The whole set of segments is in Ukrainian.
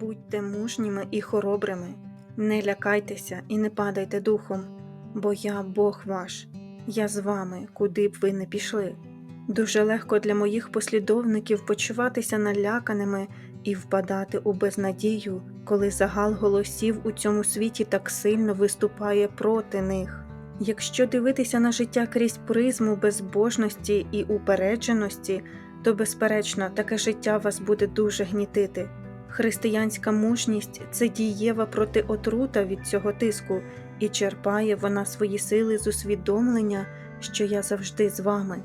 Будьте мужніми і хоробрими, не лякайтеся і не падайте духом, бо я Бог ваш, я з вами, куди б ви не пішли. Дуже легко для моїх послідовників почуватися наляканими і впадати у безнадію, коли загал голосів у цьому світі так сильно виступає проти них. Якщо дивитися на життя крізь призму безбожності і упередженості, то, безперечно, таке життя вас буде дуже гнітити. Християнська мужність це дієва протиотрута від цього тиску, і черпає вона свої сили з усвідомлення, що я завжди з вами.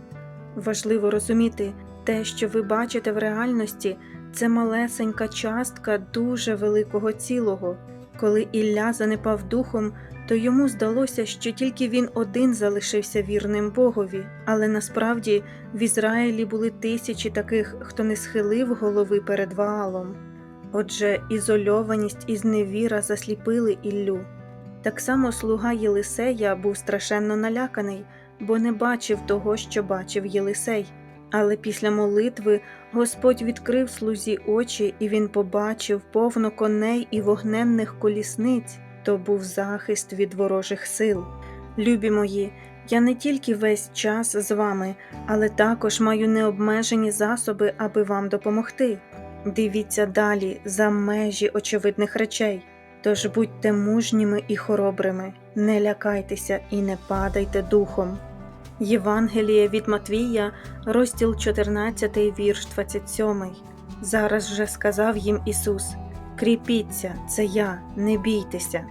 Важливо розуміти, те, що ви бачите в реальності, це малесенька частка дуже великого цілого. Коли Ілля занепав духом, то йому здалося, що тільки він один залишився вірним Богові, але насправді в Ізраїлі були тисячі таких, хто не схилив голови перед Ваалом. Отже, ізольованість і зневіра засліпили Іллю. Так само слуга Єлисея був страшенно наляканий, бо не бачив того, що бачив Єлисей. Але після молитви Господь відкрив слузі очі, і він побачив повно коней і вогненних колісниць, то був захист від ворожих сил. Любі мої, я не тільки весь час з вами, але також маю необмежені засоби, аби вам допомогти. Дивіться далі за межі очевидних речей. Тож будьте мужніми і хоробрими, не лякайтеся і не падайте духом. Євангеліє від Матвія, розділ 14, вірш 27. Зараз же сказав їм Ісус: Кріпіться, це я, не бійтеся.